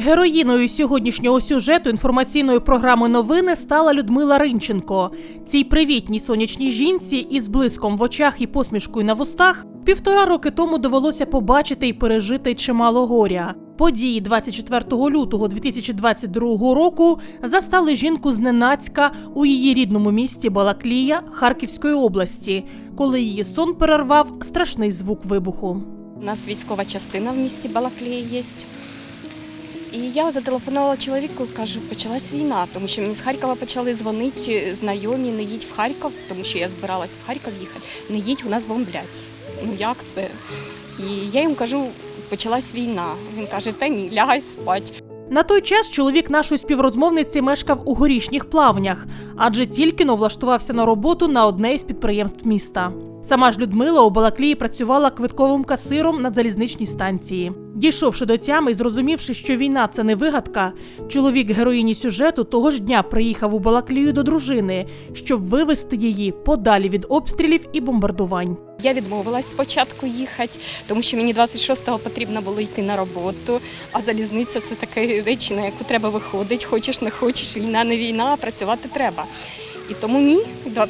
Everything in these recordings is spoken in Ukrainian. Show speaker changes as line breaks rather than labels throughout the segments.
Героїною сьогоднішнього сюжету інформаційної програми новини стала Людмила Ринченко. Цій привітній сонячній жінці із блиском в очах і посмішкою на вустах півтора роки тому довелося побачити і пережити чимало горя. Події 24 лютого 2022 року застали жінку зненацька у її рідному місті Балаклія Харківської області, коли її сон перервав страшний звук вибуху.
У нас військова частина в місті Балаклія є. І я зателефонувала чоловіку, кажу, почалась війна, тому що мені з Харкова почали дзвонити знайомі, не їдь в Харків, тому що я збиралась в Харків їхати. Не їдь, у нас бомблять. Ну як це? І я їм кажу, почалась війна. Він каже, та ні, лягай спать.
На той час чоловік нашої співрозмовниці мешкав у горішніх плавнях, адже тільки но влаштувався на роботу на одне із підприємств міста. Сама ж Людмила у Балаклії працювала квитковим касиром на залізничній станції. Дійшовши до тями і зрозумівши, що війна це не вигадка, чоловік героїні сюжету того ж дня приїхав у Балаклію до дружини, щоб вивести її подалі від обстрілів і бомбардувань.
Я відмовилась спочатку їхати, тому що мені 26-го потрібно було йти на роботу. А залізниця це така річ, на яку треба виходити, хочеш не хочеш, війна не війна, а працювати треба. І тому ні,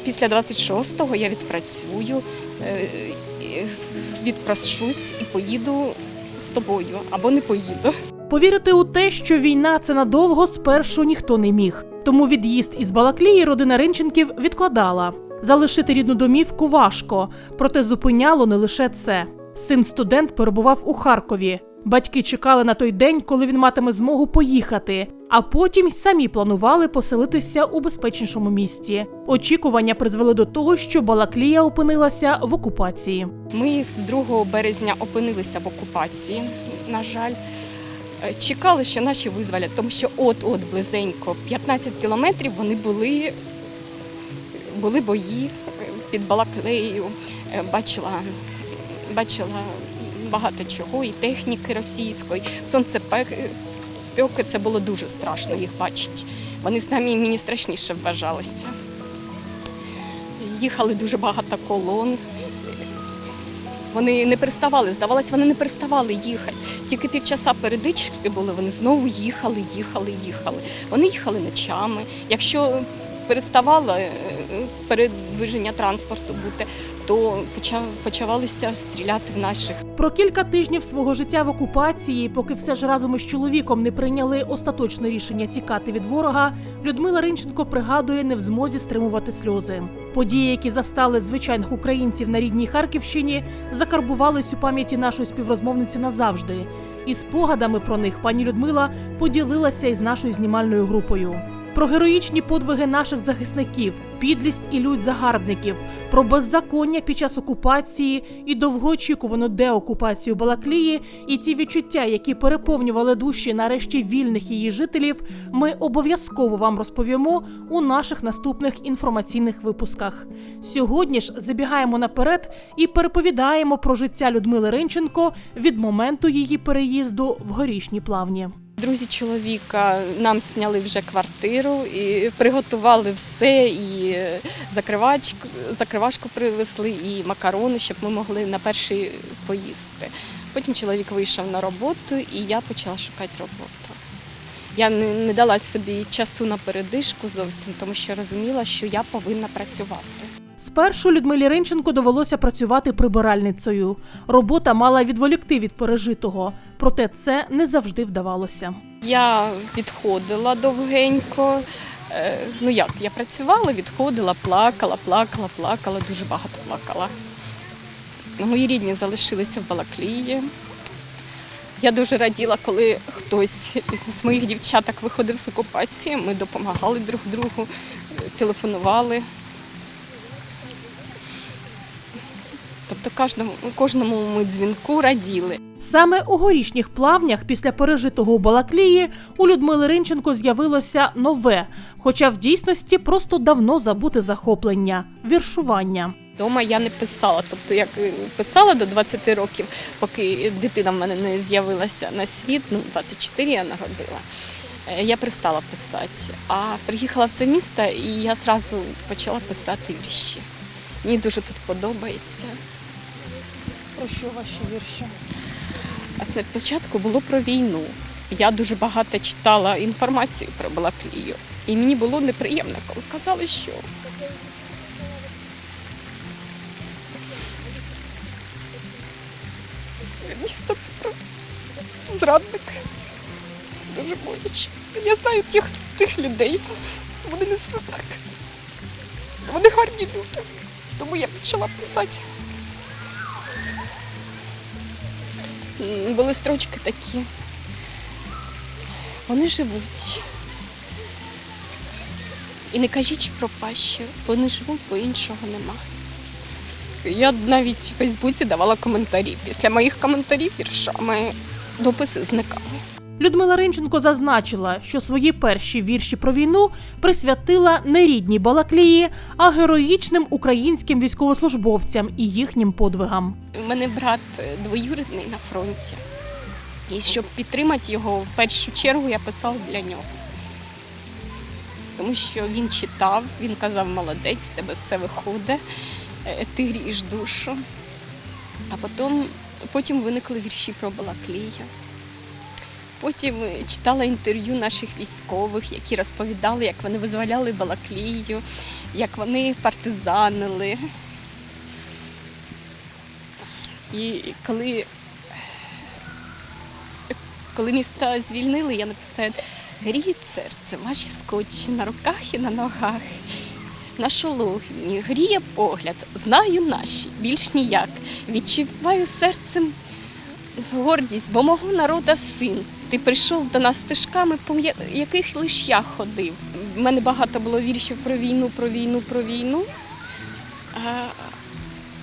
після 26-го я відпрацюю, е, відпрошусь і поїду з тобою або не поїду.
Повірити у те, що війна це надовго спершу ніхто не міг. Тому від'їзд із Балаклії родина Ринченків відкладала. Залишити рідну домівку важко, проте зупиняло не лише це. Син студент перебував у Харкові. Батьки чекали на той день, коли він матиме змогу поїхати, а потім самі планували поселитися у безпечнішому місці. Очікування призвели до того, що Балаклія опинилася в окупації.
Ми з 2 березня опинилися в окупації, на жаль. Е, Чекали, що наші визволять, тому що от-от близенько 15 кілометрів вони були, були бої під Балаклеєю. Е, Бачила, бачила багато чого, і техніки російської. Сонцепеки це було дуже страшно їх бачити. Вони самі мені страшніше вважалися. Їхали дуже багато колон. Вони не переставали, здавалось, вони не переставали їхати. Тільки півчаса передички були, вони знову їхали, їхали, їхали. Вони їхали ночами. Якщо переставало е, передвиження транспорту бути, то почав, почавалися стріляти в наших.
Про кілька тижнів свого життя в окупації, поки все ж разом із чоловіком не прийняли остаточне рішення тікати від ворога, Людмила Ринченко пригадує не в змозі стримувати сльози. Події, які застали звичайних українців на рідній Харківщині, закарбувались у пам'яті нашої співрозмовниці назавжди. І спогадами про них пані Людмила поділилася із нашою знімальною групою. Про героїчні подвиги наших захисників, підлість і лють загарбників, про беззаконня під час окупації і довгоочікувану деокупацію Балаклії, і ті відчуття, які переповнювали душі нарешті вільних її жителів, ми обов'язково вам розповімо у наших наступних інформаційних випусках. Сьогодні ж забігаємо наперед і переповідаємо про життя Людмили Ринченко від моменту її переїзду в горішні плавні.
Друзі чоловіка нам зняли вже квартиру і приготували все, і закривачку, закривашку привезли, і макарони, щоб ми могли на перший поїсти. Потім чоловік вийшов на роботу, і я почала шукати роботу. Я не дала собі часу на передишку зовсім, тому що розуміла, що я повинна працювати.
Спершу Людмилі Ринченко довелося працювати прибиральницею. Робота мала відволікти від пережитого, проте це не завжди вдавалося.
Я відходила довгенько. Е, Ну як, я працювала, відходила, плакала, плакала, плакала, дуже багато плакала. Мої рідні залишилися в Балаклії. Я дуже раділа, коли хтось із моїх дівчаток виходив з окупації. Ми допомагали друг другу, е, телефонували. Тобто кожному, кожному ми дзвінку раділи.
Саме у горішніх плавнях після пережитого у Балаклії у Людмили Ринченко з'явилося нове, хоча в дійсності просто давно забуте захоплення віршування.
Дома я не писала. Тобто, як писала до 20 років, поки дитина в мене не з'явилася на світ, ну 24 я народила. е, Я перестала писати. А приїхала в це місто і я одразу почала писати вірші. Мені дуже тут подобається.
Про що ваші вірші?
Спочатку було про війну. я дуже багато читала інформацію про Балаклію. І мені було неприємно, коли казали, що місто це про зрадник. Це дуже боляче. Я знаю тих, тих людей. Вони не зрадник. Вони гарні люди. Тому я почала писати. Були строчки такі. Вони живуть. І не кажіть про пащі, вони живуть, бо іншого нема. Я навіть в Фейсбуці давала коментарі. Після моїх коментарів віршами дописи зникали.
Людмила Ринченко зазначила, що свої перші вірші про війну присвятила не рідній Балаклії, а героїчним українським військовослужбовцям і їхнім подвигам.
У мене брат двоюрідний на фронті. І щоб підтримати його, в першу чергу я писала для нього. Тому що він читав, він казав, молодець, в тебе все виходить, е, ти грієш душу. А потім, потім виникли вірші про Балаклію. Потім е, читала інтерв'ю наших військових, які розповідали, як вони визволяли Балаклію, як вони партизанили. І коли, коли міста звільнили, я написала Гріють серце, ваші скотчі на руках і на ногах. На шологні гріє погляд, знаю наші, більш ніяк. Відчуваю серцем гордість, бо мого народа син. Ти прийшов до нас стежками, яких лиш я ходив. У мене багато було віршів про війну, про війну, про війну.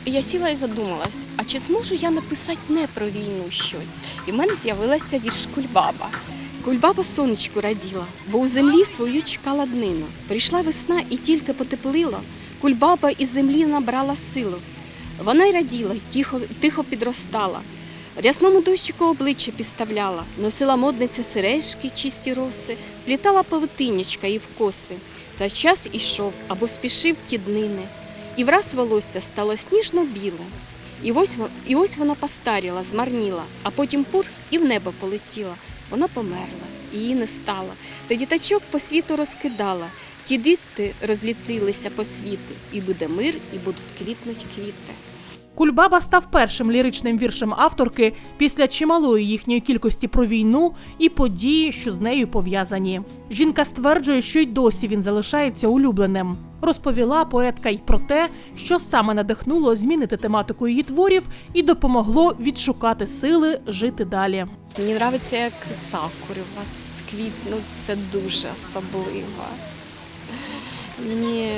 Я сіла і задумалась, а чи зможу я написати не про війну щось? І в мене з'явилася вірш Кульбаба. Кульбаба сонечку раділа, бо у землі свою чекала днину. Прийшла весна і тільки потеплило, кульбаба із землі набрала силу. Вона й раділа, тихо, тихо підростала. Рясному дощику обличчя підставляла, носила модниця сережки, чисті роси, плітала павутинячка і в коси. Та час ішов або спішив ті днини. І враз волосся стало сніжно-біле. І ось, і ось вона постаріла, змарніла, а потім пур і в небо полетіла. Вона померла, її не стало. Та діточок по світу розкидала. Ті діти розлітилися по світу, і буде мир, і будуть квітнуть квіти.
Кульбаба став першим ліричним віршем авторки після чималої їхньої кількості про війну і події, що з нею пов'язані. Жінка стверджує, що й досі він залишається улюбленим. Розповіла поетка й про те, що саме надихнуло змінити тематику її творів і допомогло відшукати сили жити далі.
Мені подобається, як сакури у вас квітнуть, це дуже особливо. Мені,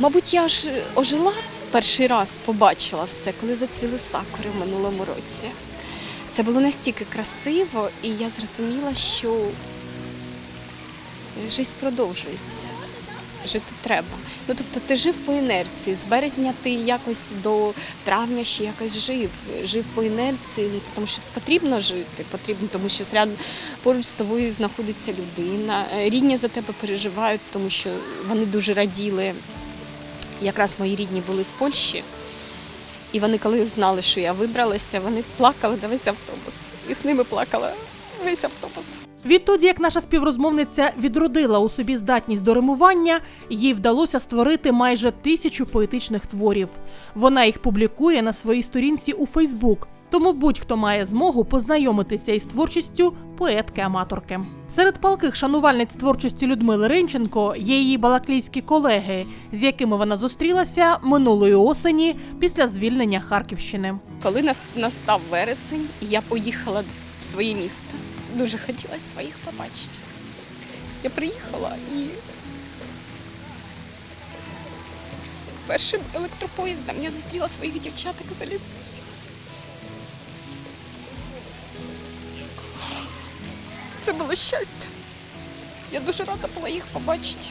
мабуть, я ж ожила перший раз, побачила все, коли зацвіли сакури в минулому році. Це було настільки красиво, і я зрозуміла, що життя продовжується. Жити треба. Ну тобто ти жив по інерції. З березня ти якось до травня ще якось жив. Жив по інерції, тому що потрібно жити, потрібно, тому що поруч з тобою знаходиться людина. Рідні за тебе переживають, тому що вони дуже раділи. Якраз мої рідні були в Польщі, і вони, коли знали, що я вибралася, вони плакали на весь автобус. І з ними плакала весь автобус.
Відтоді, як наша співрозмовниця відродила у собі здатність до римування, їй вдалося створити майже тисячу поетичних творів. Вона їх публікує на своїй сторінці у Фейсбук. Тому будь-хто має змогу познайомитися із творчістю поетки-аматорки. Серед палких шанувальниць творчості Людмили Ринченко є її балаклійські колеги, з якими вона зустрілася минулої осені після звільнення Харківщини.
Коли нас- настав вересень, я поїхала в своє місто. Дуже хотілося своїх побачити. Я приїхала і першим електропоїздом я зустріла своїх дівчаток з залізниці. Це було щастя. Я дуже рада була їх побачити.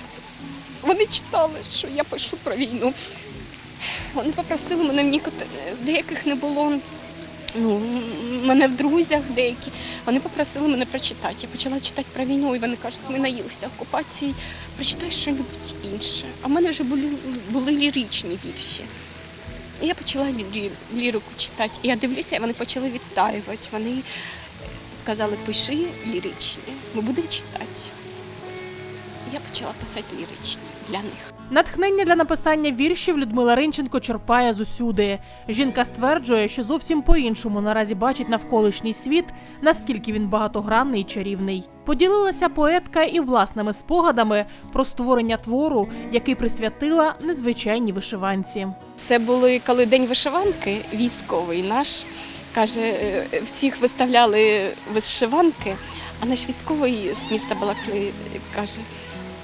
Вони читали, що я пишу про війну. Вони попросили мене в деяких не було. Ну, мене в друзях деякі. Вони попросили мене прочитати. Я почала читати про війну, і вони кажуть, ми наїлися окупації, прочитай щось інше. А в мене вже були, були ліричні вірші. І я почала лі- лі- лірику читати. І я дивлюся, і вони почали відтаювати. Вони сказали, пиши ліричні, ми будемо читати. Я почала писати ліричні для них.
Натхнення для написання віршів Людмила Ринченко черпає зусюди. Жінка стверджує, що зовсім по-іншому наразі бачить навколишній світ, наскільки він багатогранний і чарівний. Поділилася поетка і власними спогадами про створення твору, який присвятила незвичайній вишиванці.
Це були коли день вишиванки, військовий наш каже, е, всіх виставляли вишиванки, а наш військовий з міста Балакли каже: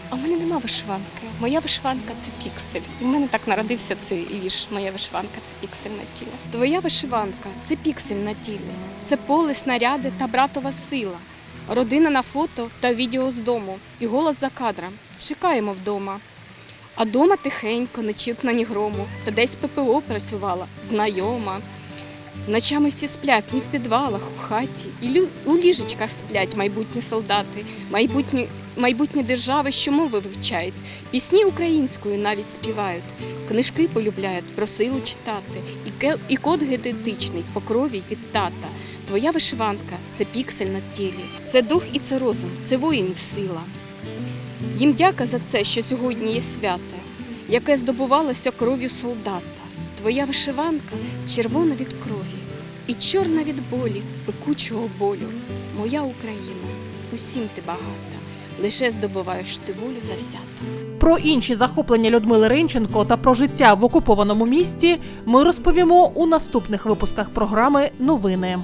а в мене нема вишиванки. Моя вишиванка це піксель. І в мене так народився цей вірш. Моя вишиванка це піксель на тілі. Твоя вишиванка це піксель на тілі, це поле, снаряди та братова сила. Родина на фото та відео з дому, і голос за кадром. Чекаємо вдома. А дома тихенько, не чутно ні грому, та десь ППО працювала, знайома. Ночами всі сплять ні в підвалах, у хаті, і у ліжечках сплять майбутні солдати, майбутні, майбутні держави, що мови вивчають, пісні українською навіть співають, книжки полюбляють про силу читати, і, і код генетичний по крові від тата. Твоя вишиванка це піксель на тілі, це дух і це розум, це воїнів сила. Їм дяка за це, що сьогодні є святе, яке здобувалося кров'ю солдата. Твоя вишиванка червона від крові і чорна від болі, пекучого болю. Моя Україна, усім ти багата, лише здобуваєш ти волю завзято.
Про інші захоплення Людмили Ринченко та про життя в окупованому місті ми розповімо у наступних випусках програми Новини.